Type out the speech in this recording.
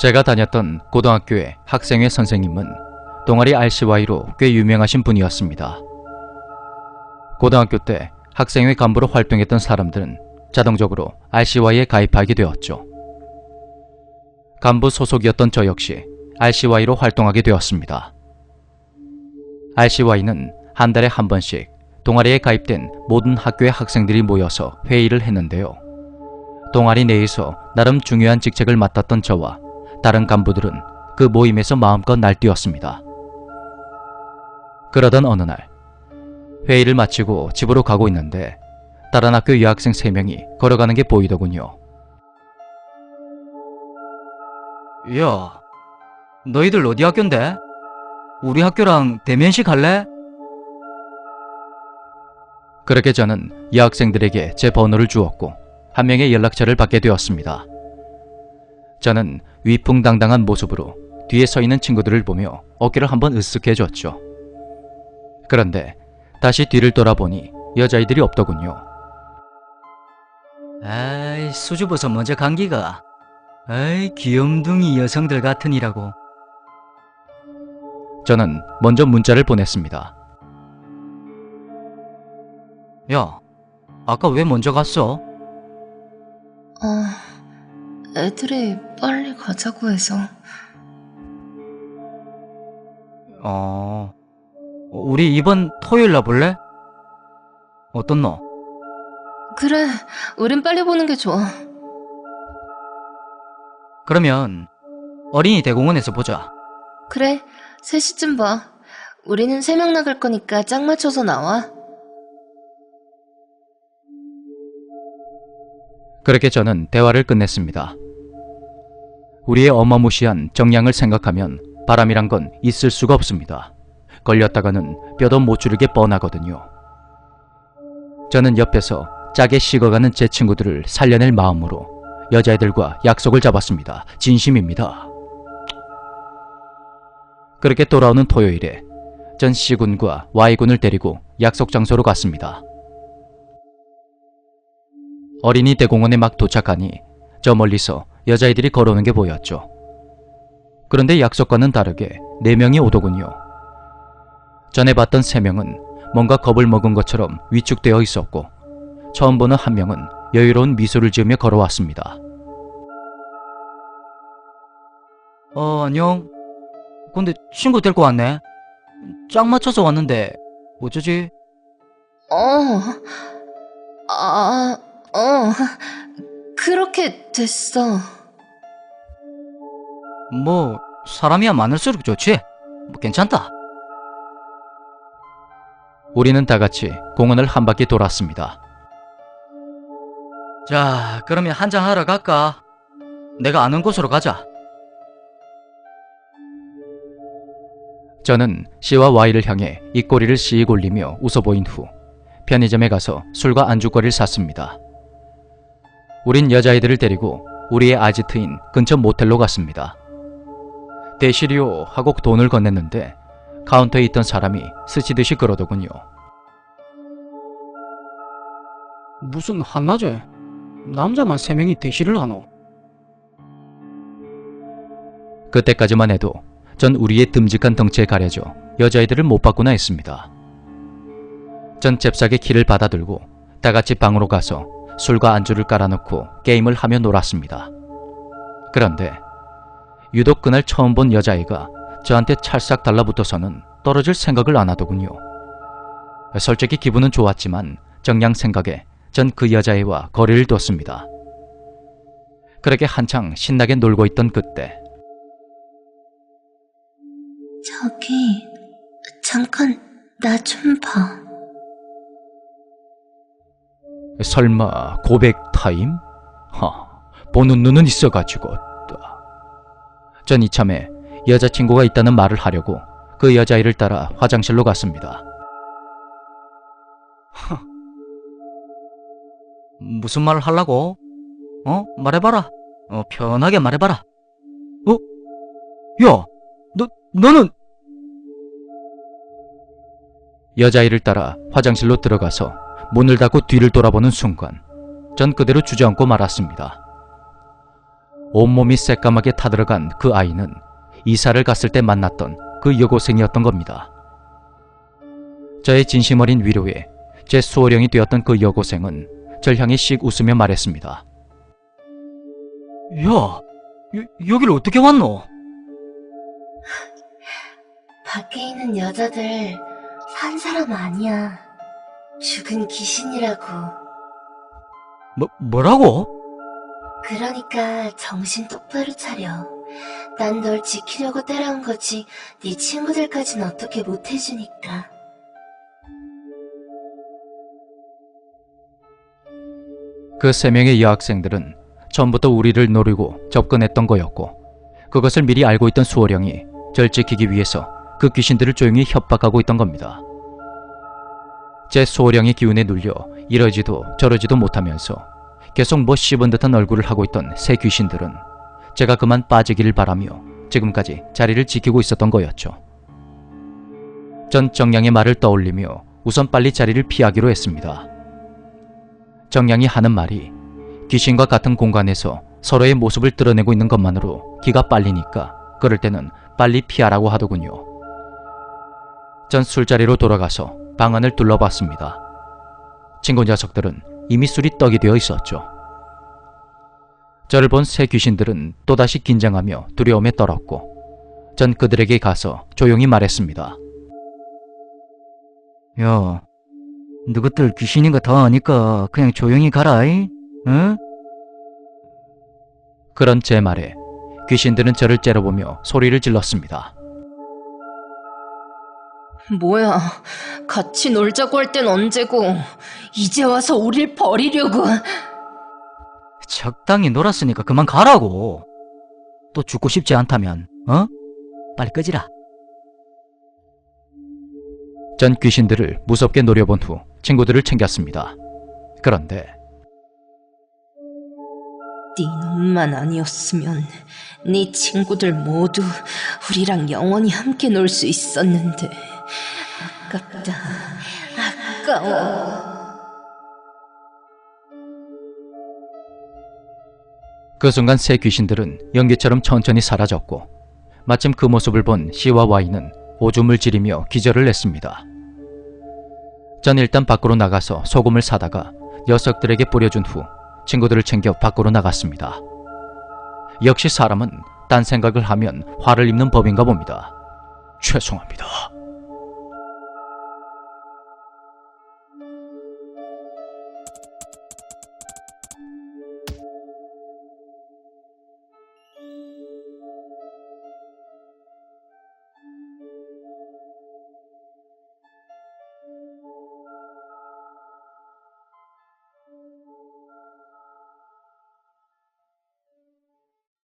제가 다녔던 고등학교의 학생회 선생님은 동아리 RCY로 꽤 유명하신 분이었습니다. 고등학교 때 학생회 간부로 활동했던 사람들은 자동적으로 RCY에 가입하게 되었죠. 간부 소속이었던 저 역시 RCY로 활동하게 되었습니다. RCY는 한 달에 한 번씩 동아리에 가입된 모든 학교의 학생들이 모여서 회의를 했는데요. 동아리 내에서 나름 중요한 직책을 맡았던 저와 다른 간부들은 그 모임에서 마음껏 날뛰었습니다. 그러던 어느 날 회의를 마치고 집으로 가고 있는데 다른 학교 여학생 3명이 걸어가는 게 보이더군요. 야, 너희들 어디 학교인데? 우리 학교랑 대면식 할래? 그렇게 저는 여학생들에게 제 번호를 주었고 한 명의 연락처를 받게 되었습니다. 저는 위풍당당한 모습으로 뒤에 서 있는 친구들을 보며 어깨를 한번 으쓱 해 줬죠. 그런데 다시 뒤를 돌아보니 여자아이들이 없더군요. 아이, 수줍어서 먼저 감기가. 아이, 귀염둥이 여성들 같으니라고. 저는 먼저 문자를 보냈습니다. 야, 아까 왜 먼저 갔어? 아, 애들이 빨리 가자고 해서. 어, 우리 이번 토요일 날 볼래? 어떤 너? 그래, 우린 빨리 보는 게 좋아. 그러면 어린이 대공원에서 보자. 그래, 3시쯤 봐. 우리는 3명 나갈 거니까 짝 맞춰서 나와. 그렇게 저는 대화를 끝냈습니다. 우리의 어마무시한 정량을 생각하면 바람이란 건 있을 수가 없습니다. 걸렸다가는 뼈도 못 추르게 뻔하거든요. 저는 옆에서 짜게 식어가는 제 친구들을 살려낼 마음으로 여자애들과 약속을 잡았습니다. 진심입니다. 그렇게 돌아오는 토요일에 전 C군과 Y군을 데리고 약속 장소로 갔습니다. 어린이 대공원에 막 도착하니 저 멀리서 여자애들이 걸어오는 게 보였죠. 그런데 약속과는 다르게 네명이 오더군요. 전에 봤던 세명은 뭔가 겁을 먹은 것처럼 위축되어 있었고 처음 보는 한 명은 여유로운 미소를 지으며 걸어왔습니다. 어, 안녕. 근데 친구 데리고 왔네. 짝 맞춰서 왔는데 어쩌지? 어, 아, 어, 그렇게 됐어. 뭐 사람이야 많을수록 좋지. 뭐 괜찮다. 우리는 다 같이 공원을 한 바퀴 돌았습니다. 자, 그러면 한잔 하러 갈까? 내가 아는 곳으로 가자. 저는 C와 Y를 향해 입꼬리를 씩 올리며 웃어 보인 후 편의점에 가서 술과 안주거리를 샀습니다. 우린 여자아이들을 데리고 우리의 아지트인 근처 모텔로 갔습니다. 대시리오 하고 돈을 건넸는데 카운터에 있던 사람이 스치듯이 그러더군요. 무슨 한낮에 남자만 세 명이 대시를 하노? 그때까지만 해도 전 우리의 듬직한 덩치에 가려져 여자아이들을 못 봤구나 했습니다. 전 잽싸게 키를 받아들고 다 같이 방으로 가서 술과 안주를 깔아놓고 게임을 하며 놀았습니다. 그런데 유독 그날 처음 본 여자아이가 저한테 찰싹 달라붙어서는 떨어질 생각을 안 하더군요. 솔직히 기분은 좋았지만 정량 생각에 전 그 여자애와 거리를 뒀습니다. 그렇게 한창 신나게 놀고 있던 그때 저기, 잠깐, 나 좀 봐. 설마 고백 타임? 하, 보는 눈은 있어가지고. 전 이참에 여자친구가 있다는 말을 하려고 그 여자아이를 따라 화장실로 갔습니다. 무슨 말을 하려고? 어? 말해봐라. 어, 편하게 말해봐라. 어? 야, 너, 너는, 여자아이를 따라 화장실로 들어가서 문을 닫고 뒤를 돌아보는 순간 전 그대로 주저앉고 말았습니다. 온몸이 새까맣게 타들어간 그 아이는 이사를 갔을 때 만났던 그 여고생이었던 겁니다. 저의 진심 어린 위로에 제 수호령이 되었던 그 여고생은 절 향해 씩 웃으며 말했습니다. 야, 여, 여길 어떻게 왔노? 밖에 있는 여자들 산 사람 아니야. 죽은 귀신이라고. 뭐, 뭐라고? 그러니까 정신 똑바로 차려. 난 널 지키려고 따라온 거지. 네 친구들까진 어떻게 못 해주니까. 그 세 명의 여학생들은 처음부터 우리를 노리고 접근했던 거였고 그것을 미리 알고 있던 수호령이 절 지키기 위해서 그 귀신들을 조용히 협박하고 있던 겁니다. 제 수호령의 기운에 눌려 이러지도 저러지도 못하면서 계속 뭐 씹은 듯한 얼굴을 하고 있던 새 귀신들은 제가 그만 빠지기를 바라며 지금까지 자리를 지키고 있었던 거였죠. 전 정량의 말을 떠올리며 우선 빨리 자리를 피하기로 했습니다. 정량이 하는 말이 귀신과 같은 공간에서 서로의 모습을 드러내고 있는 것만으로 기가 빨리니까 그럴 때는 빨리 피하라고 하더군요. 전 술자리로 돌아가서 방안을 둘러봤습니다. 친구 녀석들은 이미 술이 떡이 되어 있었죠. 저를 본 새 귀신들은 또다시 긴장하며 두려움에 떨었고 전 그들에게 가서 조용히 말했습니다. 야, 너것들 귀신인 거 다 아니까 그냥 조용히 가라, 이? 응? 그런 제 말에 귀신들은 저를 째려보며 소리를 질렀습니다. 뭐야, 같이 놀자고 할 땐 언제고, 이제 와서 우릴 버리려고. 적당히 놀았으니까 그만 가라고. 또 죽고 싶지 않다면, 어? 빨리 끄지라. 전 귀신들을 무섭게 노려본 후 친구들을 챙겼습니다. 그런데 네 놈만 아니었으면 네 친구들 모두 우리랑 영원히 함께 놀 수 있었는데 아깝다 아까워 그 순간 새 귀신들은 연기처럼 천천히 사라졌고 마침 그 모습을 본 C와 Y는 오줌을 지리며 기절을 했습니다. 전 일단 밖으로 나가서 소금을 사다가 녀석들에게 뿌려준 후 친구들을 챙겨 밖으로 나갔습니다. 역시 사람은 딴 생각을 하면 화를 입는 법인가 봅니다. 죄송합니다.